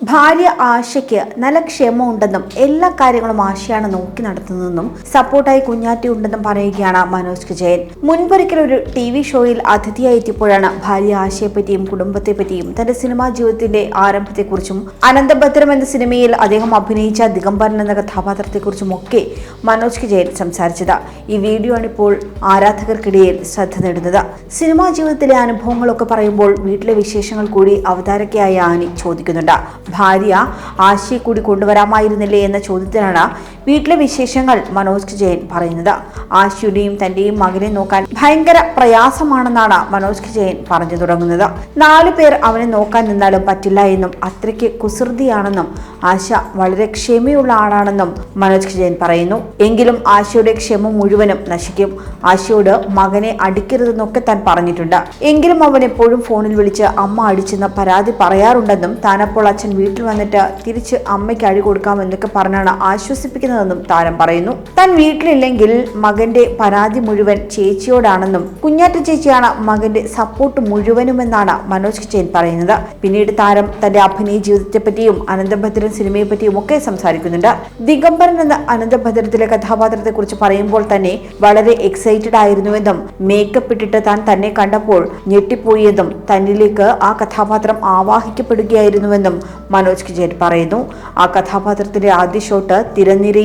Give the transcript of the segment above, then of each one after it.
ഭാര്യ ആശയ്ക്ക് നല്ല ക്ഷമ ഉണ്ടെന്നും എല്ലാ കാര്യങ്ങളും ആശയാണ് നോക്കി നടത്തുന്നതെന്നും സപ്പോർട്ടായി കുഞ്ഞാറ്റി ഉണ്ടെന്നും പറയുകയാണ് മനോജ് വിജയൻ. മുൻപൊരിക്കൽ ഒരു ടി വി ഷോയിൽ അതിഥിയായി എത്തിയപ്പോഴാണ് ഭാര്യ ആശയെപ്പറ്റിയും കുടുംബത്തെപ്പറ്റിയും തന്റെ സിനിമാ ജീവിതത്തിന്റെ ആരംഭത്തെക്കുറിച്ചും അനന്തഭദ്രം എന്ന സിനിമയിൽ അദ്ദേഹം അഭിനയിച്ച ദിഗംബരൻ എന്ന കഥാപാത്രത്തെക്കുറിച്ചും ഒക്കെ മനോജ് വിജയൻ സംസാരിച്ചത്. ഈ വീഡിയോ ആണ് ഇപ്പോൾ ആരാധകർക്കിടയിൽ ശ്രദ്ധ നേടുന്നത്. സിനിമാ ജീവിതത്തിലെ അനുഭവങ്ങളൊക്കെ പറയുമ്പോൾ വീട്ടിലെ വിശേഷങ്ങൾ കൂടി അവതാരകയായ ആനി ചോദിക്കുന്നുണ്ട്. ഭാര്യ ആശയെ കൂടി കൊണ്ടുവരാമായിരുന്നില്ലേ എന്ന ചോദ്യത്തിനാണ് വീട്ടിലെ വിശേഷങ്ങൾ മനോജ് ജയൻ പറയുന്നത്. ആശയുടെയും തന്റെയും മകനെ നോക്കാൻ ഭയങ്കര പ്രയാസമാണെന്നാണ് മനോജ് ജയൻ പറഞ്ഞു തുടങ്ങുന്നത്. നാലു പേർ അവനെ നോക്കാൻ നിന്നാലും പറ്റില്ല എന്നും അത്രയ്ക്ക് കുസൃതിയാണെന്നും ആശ വളരെ ക്ഷമയുള്ള ആളാണെന്നും മനോജ് ജയൻ പറയുന്നു. എങ്കിലും ആശയുടെ ക്ഷമ മുഴുവനും നശിക്കും. ആശയോട് മകനെ അടിക്കരുതെന്നൊക്കെ താൻ പറഞ്ഞിട്ടുണ്ട്. എങ്കിലും അവൻ എപ്പോഴും ഫോണിൽ വിളിച്ച് അമ്മ അടിച്ചെന്ന് പരാതി പറയാറുണ്ടെന്നും താനപ്പോൾ അച്ഛൻ വീട്ടിൽ വന്നിട്ട് തിരിച്ച് അമ്മയ്ക്ക് അഴി കൊടുക്കാമെന്നൊക്കെ പറഞ്ഞാണ് ആശ്വസിപ്പിക്കുന്നതെന്നും താരം പറയുന്നു. താൻ വീട്ടിലില്ലെങ്കിൽ മകന്റെ പരാതി മുഴുവൻ ചേച്ചിയോടാണെന്നും കുഞ്ഞാറ്റ ചേച്ചിയാണ് മകന്റെ സപ്പോർട്ട് മുഴുവനുമെന്നാണ് മനോജ് കിച്ചൻ പറയുന്നത്. പിന്നീട് താരം തന്റെ അഭിനയ ജീവിതത്തെ പറ്റിയും അനന്തഭദ്രൻ സിനിമയെ പറ്റിയും ഒക്കെ സംസാരിക്കുന്നുണ്ട്. ദിഗംബരൻ എന്ന അനന്തഭദ്രത്തിലെ കഥാപാത്രത്തെ കുറിച്ച് പറയുമ്പോൾ തന്നെ വളരെ എക്സൈറ്റഡ് ആയിരുന്നുവെന്നും മേക്കപ്പ് ഇട്ടിട്ട് താൻ തന്നെ കണ്ടപ്പോൾ ഞെട്ടിപ്പോയെന്നും തന്നിലേക്ക് ആ കഥാപാത്രം ആവാഹിക്കപ്പെടുകയായിരുന്നുവെന്നും മനോജ് കിജേൻ പറയുന്നു. ആ കഥാപാത്രത്തിന്റെ ആദ്യ ഷോട്ട്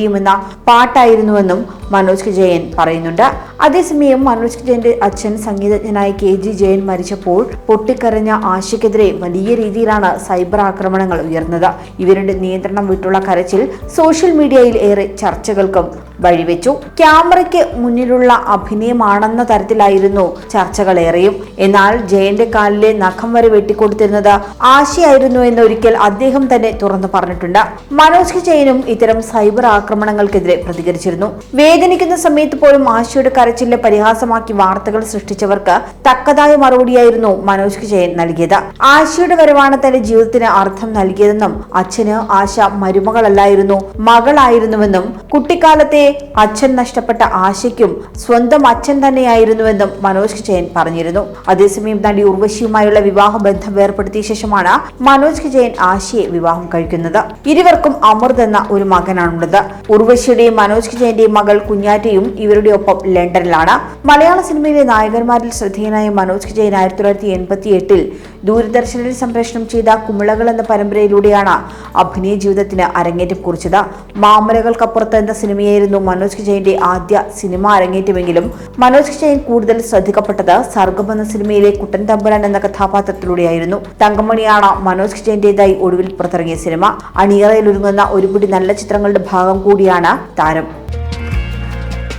തിരനിരയുമെന്ന പാട്ടായിരുന്നുവെന്നും മനോജ് ജയൻ പറയുന്നുണ്ട്. അതേസമയം മനോജ് ജയന്റെ അച്ഛൻ സംഗീതജ്ഞനായ കെ ജി ജയൻ മരിച്ചപ്പോൾ പൊട്ടിക്കരഞ്ഞ ആശയ്ക്കെതിരെ വലിയ രീതിയിലാണ് സൈബർ ആക്രമണങ്ങൾ ഉയർന്നത്. ഇവരുടെ നിയന്ത്രണം വിട്ടുള്ള കരച്ചിൽ സോഷ്യൽ മീഡിയയിൽ ഏറെ ചർച്ചകൾക്കും വഴിവെച്ചു. ക്യാമറയ്ക്ക് മുന്നിലുള്ള അഭിനയമാണെന്ന തരത്തിലായിരുന്നു ചർച്ചകളേറെയും. എന്നാൽ ജയന്റെ കാലിലെ നഖം വരെ വെട്ടിക്കൊടുത്തിരുന്നത് ആശയായിരുന്നു എന്നൊരിക്കൽ അദ്ദേഹം തന്നെ തുറന്നു പറഞ്ഞിട്ടുണ്ട്. മനോജ് ജയനും ഇത്തരം സൈബർ ആക്രമണങ്ങൾക്കെതിരെ പ്രതികരിച്ചിരുന്നു. വേദനിക്കുന്ന സമയത്ത് പോലും ആശയുടെ കരച്ചിലെ പരിഹാസമാക്കി വാർത്തകൾ സൃഷ്ടിച്ചവർക്ക് തക്കതായ മറുപടിയായിരുന്നു മനോജ് ജയൻ നൽകിയത്. ആശയുടെ വരവാണ് തന്റെ ജീവിതത്തിന് അർത്ഥം നൽകിയതെന്നും അച്ഛന് ആശ മരുമകളല്ലായിരുന്നു മകളായിരുന്നുവെന്നും കുട്ടിക്കാലത്തെ അച്ഛൻ നഷ്ടപ്പെട്ട ആശയ്ക്കും സ്വന്തം അച്ഛൻ തന്നെയായിരുന്നുവെന്നും മനോജ് ജയൻ പറഞ്ഞിരുന്നു. അതേസമയം നടി ഉർവശിയുമായുള്ള വിവാഹ ബന്ധം വേർപ്പെടുത്തിയ ശേഷമാണ് മനോജ് ജയൻ ആശയെ വിവാഹം കഴിക്കുന്നത്. ഇരുവർക്കും അമൃത് എന്ന ഒരു മകനാണുള്ളത്. ഉർവശിയുടെയും മനോജ് ജയന്റെയും മകൾ കുഞ്ഞാറ്റയും ഇവരുടെ ഒപ്പം ലണ്ടനിലാണ്. മലയാള സിനിമയിലെ നായകന്മാരിൽ ശ്രദ്ധേയനായ മനോജ് വിജയൻ ആയിരത്തി തൊള്ളായിരത്തി എൺപത്തി എട്ടിൽ ദൂരദർശനിൽ സംപ്രേഷണം ചെയ്ത കുമിളകൾ എന്ന പരമ്പരയിലൂടെയാണ് അഭിനയ ജീവിതത്തിന് അരങ്ങേറ്റം കുറിച്ചത്. മാമലകൾക്കപ്പുറത്ത് എന്ന സിനിമയായിരുന്നു മനോജ് ജയന്റെ ആദ്യ സിനിമ അരങ്ങേറ്റമെങ്കിലും മനോജ് ജയൻ കൂടുതൽ ശ്രദ്ധിക്കപ്പെട്ടത് സർഗം എന്ന സിനിമയിലെ കുട്ടൻ തമ്പുരാൻ എന്ന കഥാപാത്രത്തിലൂടെയായിരുന്നു. തങ്കമണിയാണ് മനോജ് വിജയന്റേതായി ഒടുവിൽ പുറത്തിറങ്ങിയ സിനിമ. അണിയറയിൽ ഒരുങ്ങുന്ന ഒരുപിടി നല്ല ചിത്രങ്ങളുടെ ഭാഗം കൂടിയാണ് താരം.